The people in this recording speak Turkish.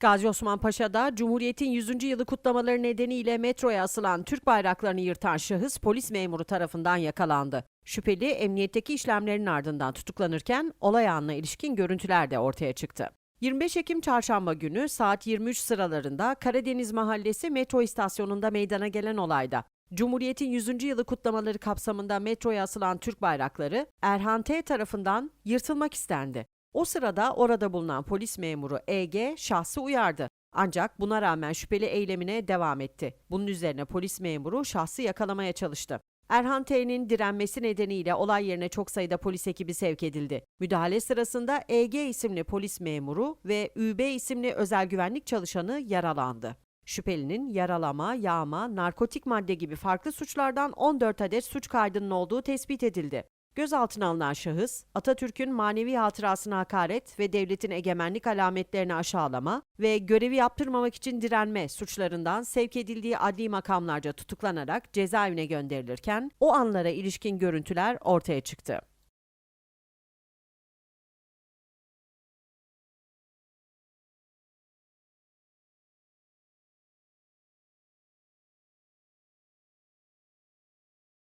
Gazi Osman Paşa'da Cumhuriyet'in 100. yılı kutlamaları nedeniyle metroya asılan Türk bayraklarını yırtan şahıs polis memuru tarafından yakalandı. Şüpheli emniyetteki işlemlerin ardından tutuklanırken olay anına ilişkin görüntüler de ortaya çıktı. 25 Ekim çarşamba günü saat 23 sıralarında Karadeniz Mahallesi metro istasyonunda meydana gelen olayda Cumhuriyet'in 100. yılı kutlamaları kapsamında metroya asılan Türk bayrakları Erhan T tarafından yırtılmak istendi. O sırada orada bulunan polis memuru EG şahsı uyardı. Ancak buna rağmen şüpheli eylemine devam etti. Bunun üzerine polis memuru şahsı yakalamaya çalıştı. Erhan T'nin direnmesi nedeniyle olay yerine çok sayıda polis ekibi sevk edildi. Müdahale sırasında EG isimli polis memuru ve ÜB isimli özel güvenlik çalışanı yaralandı. Şüphelinin yaralama, yağma, narkotik madde gibi farklı suçlardan 14 adet suç kaydının olduğu tespit edildi. Gözaltına alınan şahıs, Atatürk'ün manevi hatırasına hakaret ve devletin egemenlik alametlerini aşağılama ve görevi yaptırmamak için direnme suçlarından sevk edildiği adli makamlarca tutuklanarak cezaevine gönderilirken o anlara ilişkin görüntüler ortaya çıktı.